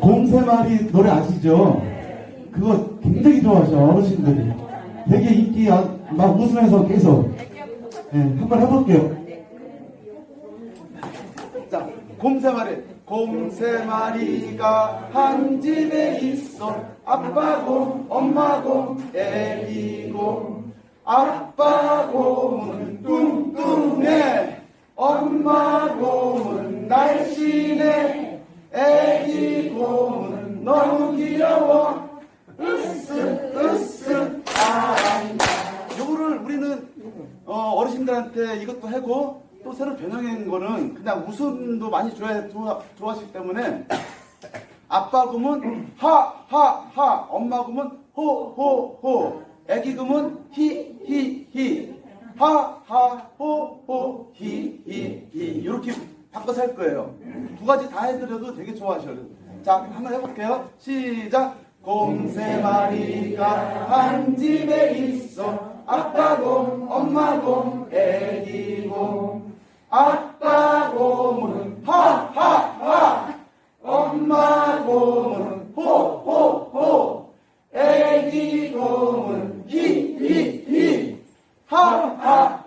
곰새마리 노래 아시죠? 그거 굉장히 좋아하셔 어르신들이 되게 인기 아- 막 웃으면서 계속 예, 한번 해볼게요 자, 곰새마리. 곰새마리가 한 집에 있어. 아빠 곰, 엄마 곰, 애기 곰. 아빠 곰은 뚱뚱해. 엄마 곰은 날씬해. 애기 곰은 너무 귀여워. 으쓱, 으쓱, 아란다. 요거를 우리는 어, 어르신들한테 이것도 하고 또 새로 변형한 거는 그냥 웃음도 많이 좋아해, 좋아, 좋아하시기 때문에 아빠 금은 하, 하, 하, 엄마 금은 호, 호, 호, 애기 금은 히, 히, 히, 하, 하, 호, 호, 히, 히, 히. 이렇게 바꿔서 할 거예요. 두 가지 다 해드려도 되게 좋아하셔요. 자, 한번 해볼게요. 시작. 곰세 마리가 한 집에 있어. 아빠 곰, 엄마 곰, 애기 곰. 아빠 곰은 하하하. 엄마 곰은 호호호. 애기 곰은 히히히. 하하하.